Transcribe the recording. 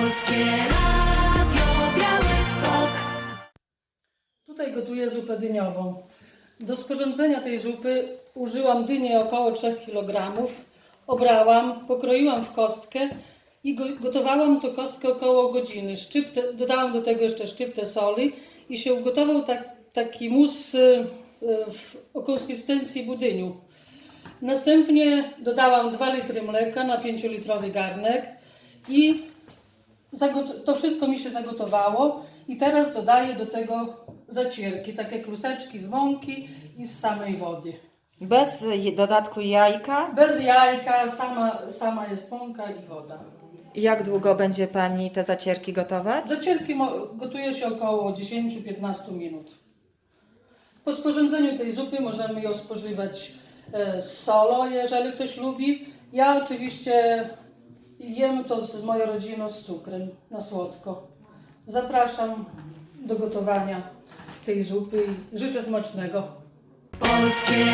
Polskie Radio Białystok. Tutaj gotuję zupę dyniową. Do sporządzenia tej zupy użyłam dyni około 3 kg. Obrałam, pokroiłam w kostkę i go, gotowałam tę kostkę około godziny. Szczyptę, dodałam do tego jeszcze szczyptę soli i się ugotował tak, taki mus y, y, o konsystencji budyniu. Następnie dodałam 2 litry mleka na 5-litrowy garnek i to wszystko mi się zagotowało i teraz dodaję do tego zacierki, takie kluseczki z mąki i z samej wody. Bez dodatku jajka. Bez jajka, sama, sama jest mąka i woda. Jak długo będzie Pani te zacierki gotować? Zacierki gotuje się około 10-15 minut. Po sporządzeniu tej zupy możemy ją spożywać e, z solo, jeżeli ktoś lubi. Ja oczywiście jem to z moją rodziną z cukrem na słodko. Zapraszam do gotowania tej zupy i życzę smacznego. Polskie